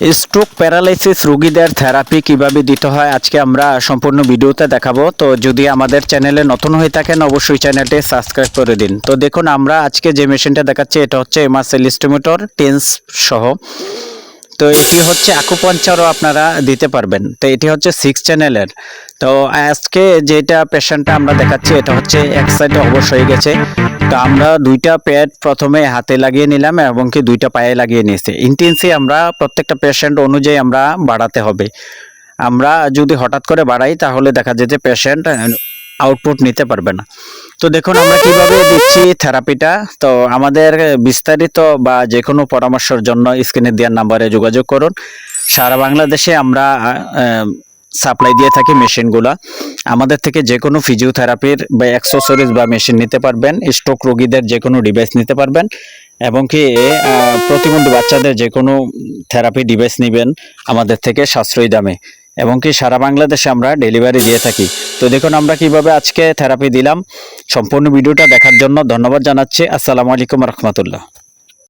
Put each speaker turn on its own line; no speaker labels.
Stroke paralysis রোগীদের therapy কীভাবে দিতে হয়, আজকে আমরা সম্পূর্ণ ভিডিওতে দেখাবো। তো যদি আমাদের চ্যানেলে নতুন হয়ে থাকেন, অবশ্যই চ্যানেলটি সাবস্ক্রাইব করে দিন। তো দেখুন, আমরা আজকে যে মেশিনটা দেখাচ্ছি, এটা হচ্ছে এমাসেল স্টোমিটর টেন্স সহ। তো এটি হচ্ছে আকুপাঞ্চারও আপনারা দিতে পারবেন। তো এটি হচ্ছে সিক্স চ্যানেলের তো আজকে যেটা পেশেন্টটা আমরা দেখাচ্ছি, এটা হচ্ছে এক সাইডে অবশ হয়ে গেছে। তো আমরা দুইটা প্যাড প্রথমে হাতে লাগিয়ে নিলাম এবং কি দুইটা পায়ে লাগিয়ে নিয়েছি। ইন্টেন্সি আমরা প্রত্যেকটা পেশেন্ট অনুযায়ী আমরা বাড়াতে হবে। আমরা যদি হঠাৎ করে বাড়াই, তাহলে দেখা যায় যে পেশেন্ট আউটপুট নিতে পারবে না। তো দেখুন, আমরা কীভাবে দিচ্ছি থেরাপিটা? তো আমাদের বিস্তারিত বা যে কোনো পরামর্শের জন্য স্ক্রিনে দেওয়ার নাম্বারে যোগাযোগ করুন। সারা বাংলাদেশে আমরা সাপ্লাই দিয়ে থাকি মেশিনগুলা। আমাদের থেকে যে কোনো ফিজিওথেরাপির বা অ্যাক্সেসরিজ বা মেশিন নিতে পারবেন স্ট্রোক রোগীদের যে কোনো ডিভাইস নিতে পারবেন, এবং কি প্রতিবন্ধী বাচ্চাদের যে কোনো থেরাপি ডিভাইস নেবেন আমাদের থেকে সাশ্রয়ী দামে। এবং কি, সারা বাংলাদেশে আমরা ডেলিভারি দিয়ে থাকি। তো দেখুন, আমরা কীভাবে আজকে থেরাপি দিলাম। সম্পূর্ণ ভিডিওটা দেখার জন্য ধন্যবাদ জানাচ্ছি। আসসালামু আলাইকুম রহমতুল্লাহ।